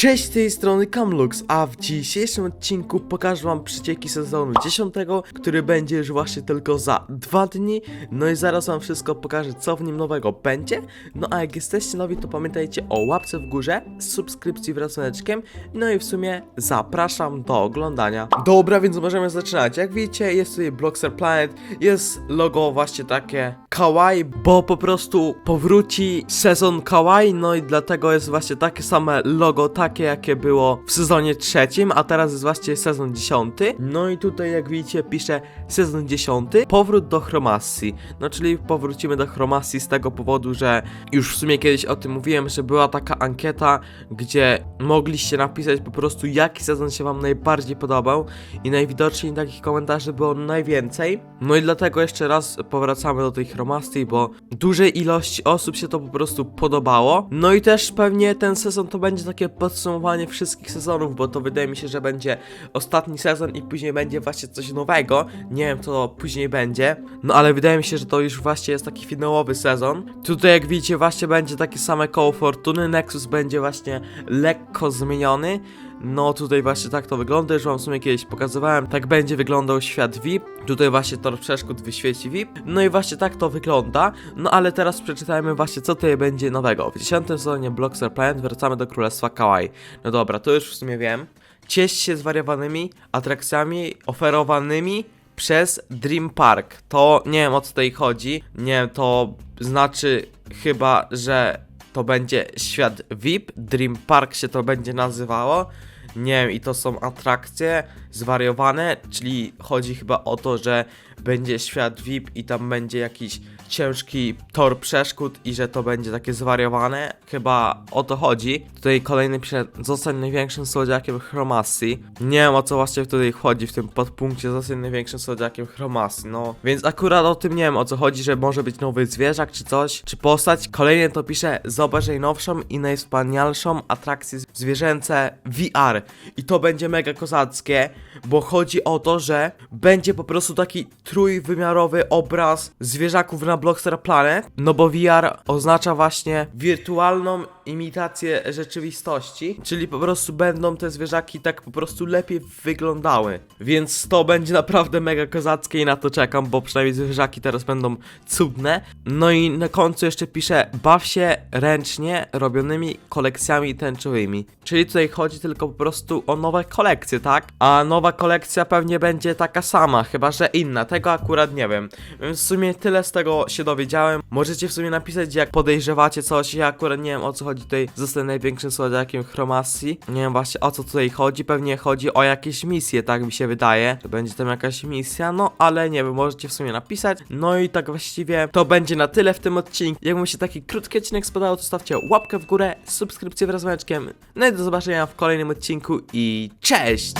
Cześć, z tej strony Camlux, a w dzisiejszym odcinku pokażę wam przecieki sezonu 10, który będzie już właśnie tylko za dwa dni. No i zaraz wam wszystko pokażę, co w nim nowego będzie. No a jak jesteście nowi, to pamiętajcie o łapce w górze, subskrypcji wraz z. No i w sumie zapraszam do oglądania. Dobra, więc możemy zaczynać. Jak widzicie, jest tutaj Bloxer Planet, jest logo właśnie takie kawaii, bo po prostu powróci sezon kawaii, no i dlatego jest właśnie takie same logo, takie jakie było w sezonie trzecim, a teraz jest właśnie sezon dziesiąty. No i tutaj jak widzicie pisze sezon dziesiąty, powrót do chromasji. No czyli powrócimy do chromasji z tego powodu, że już w sumie kiedyś o tym mówiłem, że była taka ankieta, gdzie mogliście napisać po prostu jaki sezon się wam najbardziej podobał i najwidoczniej takich komentarzy było najwięcej. No i dlatego jeszcze raz powracamy do tej chromastii, bo dużej ilości osób się to po prostu podobało. No i też pewnie ten sezon to będzie takie podsumowanie wszystkich sezonów, bo to wydaje mi się, że będzie ostatni sezon i później będzie właśnie coś nowego. Nie wiem co później będzie, no ale wydaje mi się, że to już właśnie jest taki finałowy sezon. Tutaj jak widzicie właśnie będzie takie same koło fortuny, Nexus będzie właśnie lekko zmieniony. No tutaj właśnie tak to wygląda, już wam w sumie kiedyś pokazywałem, tak będzie wyglądał świat VIP, tutaj właśnie tor przeszkód wyświeci VIP, no i właśnie tak to wygląda, no ale teraz przeczytajmy właśnie co tutaj będzie nowego. W 10 sezonie Bloxer Planet wracamy do Królestwa Kawaii. No dobra, to już w sumie wiem. Ciesz się zwariowanymi atrakcjami oferowanymi przez Dream Park. To nie wiem o co tutaj chodzi, nie wiem, to znaczy chyba, że to będzie świat VIP, Dream Park się to będzie nazywało. Nie wiem, i to są atrakcje zwariowane, czyli chodzi chyba o to, że będzie świat VIP i tam będzie jakiś ciężki tor przeszkód i że to będzie takie zwariowane. Chyba o to chodzi. Tutaj kolejny pisze, zostań największym słodziakiem chromasji. Nie wiem o co właśnie tutaj chodzi w tym podpunkcie, zostań największym słodziakiem chromasji. No, więc akurat o tym nie wiem o co chodzi, że może być nowy zwierzak czy coś, czy postać. Kolejny to pisze, zobacz najnowszą i najwspanialszą atrakcję zwierzęce VR. I to będzie mega kozackie, bo chodzi o to, że będzie po prostu taki trójwymiarowy obraz zwierzaków na Blockster Planet, no bo VR oznacza właśnie wirtualną imitację rzeczywistości, czyli po prostu będą te zwierzaki tak po prostu lepiej wyglądały. Więc to będzie naprawdę mega kozackie i na to czekam, bo przynajmniej zwierzaki teraz będą cudne. No i na końcu jeszcze piszę, baw się ręcznie robionymi kolekcjami tęczowymi. Czyli tutaj chodzi tylko po prostu o nowe kolekcje, tak? A nowa kolekcja pewnie będzie taka sama, chyba że inna. Tego akurat nie wiem. Więc w sumie tyle z tego się dowiedziałem. Możecie w sumie napisać, jak podejrzewacie coś. Ja akurat nie wiem o co chodzi tutaj. Zostanę największym słodziakiem chromasji. Nie wiem właśnie o co tutaj chodzi. Pewnie chodzi o jakieś misje, tak mi się wydaje. Że będzie tam jakaś misja, no ale nie wiem, możecie w sumie napisać. No i tak właściwie to będzie na tyle w tym odcinku. Jak wam się taki krótki odcinek spodobał, to stawcie łapkę w górę, subskrypcję wraz z. No i do zobaczenia w kolejnym odcinku i cześć!